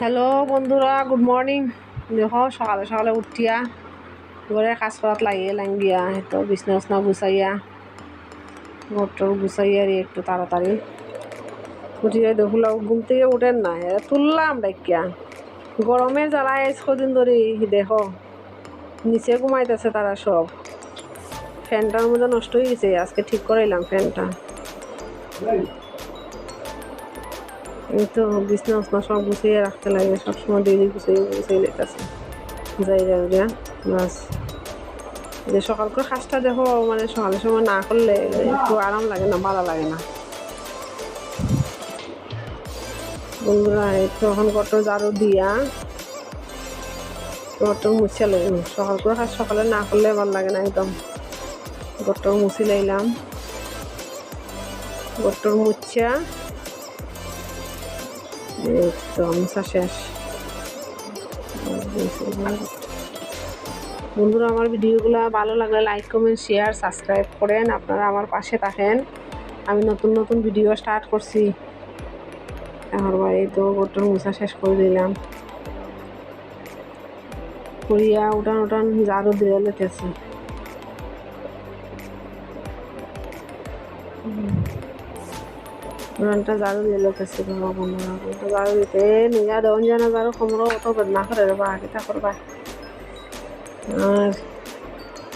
Hello বন্ধুরা good morning দেখো, সকালে সকালে উঠিয়া ঘরের কাজ করাত লাগিয়ে লাঙ্গিয়া তো বিছনা উছনা গুছাইয়া, ঘরটর গুছাইয়া রে একটু তাড়াতাড়ি। উঠিয়ে দেখলাম ঘুম থেকে উঠেন না তুললাম ডাকিয়া গরমে গরমের জ্বালায় কদিন ধরে, দেখো, নিচে ঘুমাইতেছে তারা সব। ফ্যানটার মধ্যে নষ্ট হয়ে গেছে, আজকে ঠিক করাইলাম ফ্যানটা। এই তো বিছনা উছনা সব গুছিয়ে রাখতে লাগে। সবসময় ডেলি গুছিয়ে গুছিয়ে লেতেছে যাই যা বাস। যে সকাল করে কাজটা দেখো মানে সকালের সময় না করলে একটু আরাম লাগে না, ভালো লাগে না। বন্ধুরা একটু এখন কত জারু দিয়া, কত মুছে সকাল করে কাজ সকালে না করলে ভালো লাগে না একদম। গটর মুছি লাইলাম। গটর মুচ্ছা এই তো মুছা শেষ বন্ধুরা, আমার ভিডিওগুলো ভালো লাগলে লাইক কমেন্ট শেয়ার সাবস্ক্রাইব করেন। আপনারা আমার পাশে থাকেন। আমি নতুন নতুন ভিডিও স্টার্ট করছি। আমার বাড়ি তো গোটর মুছা শেষ করে দিলাম। করিয়া উঠান উঠান জারও দিয়ে লেতেছি। উড়ানটা জারু দিয়ে লেতেছি বাবা বন্ধুরা উড়ানটা জারু দিতে নিজা দেওয়ান জানা জারু কমরো অত বেদনা করে রে বা কিতা করবা আর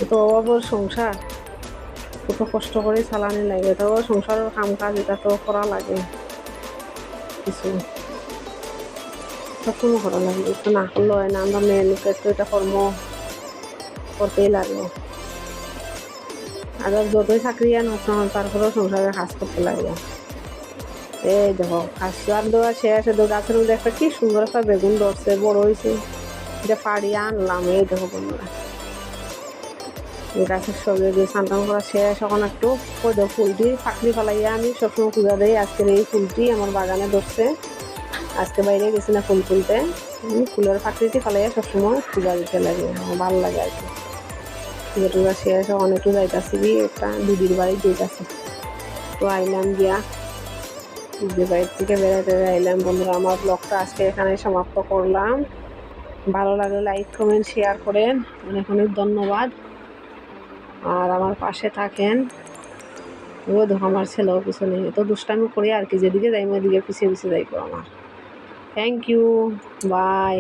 তো কষ্ট করে চালানি লাগে। তো সংসারের কাম কাজ এটা তো লাগে। কিছু। সবসময় করা লাগে। একটু না করলে হয় না আমরা মেয়ে লোকের তো এটা কর্ম করতেই লাগবে আর যতই চাকরি আন তারপরেও সংসারে কাজ করতে লাগে। এই দেখো খাসিয়ার দেওয়া শেষ তো গাছের মধ্যে একটা কি সুন্দর একটা বেগুন ধরছে, বড় হয়েছে। এটা পাড়িয়ে আনলাম, এই দেখো বন্ধুরা। গাছের সঙ্গে দিয়ে স্নান করা শেষ, এখন একটু দেখো ফুলটি ফাঁকড়ি ফেলাইয়া আমি সবসময় পূজা দিই। আজকের এই ফুলটি আমার বাগানে ধরছে। আজকে বাইরে গেছি না ফুল তুলতে। ফুলের ফাঁকড়িটি ফেলাইয়া সবসময় পূজা দিতে লাগে, আমার ভালো লাগে আর কি। পূজা টুজা শেষ, এখন একটু যাইতাছি একটা দিদির বাড়ি যেতেছি তো আইলাম গিয়া দিদির বাড়ির থেকে বেড়াতে আইলাম বন্ধুরা, আমার ব্লগটা আজকে এখানে সমাপ্ত করলাম। ভালো লাগলে লাইক কমেন্ট শেয়ার করেন। অনেক অনেক ধন্যবাদ। আর আমার পাশে থাকেন। ও দেখো, আমার ছেলেও পিছনে। তো দুষ্টামি করি আর কি, যেদিকে যাই ওদিকে পিছিয়ে পিছিয়ে যাইব আমার। Thank you bye.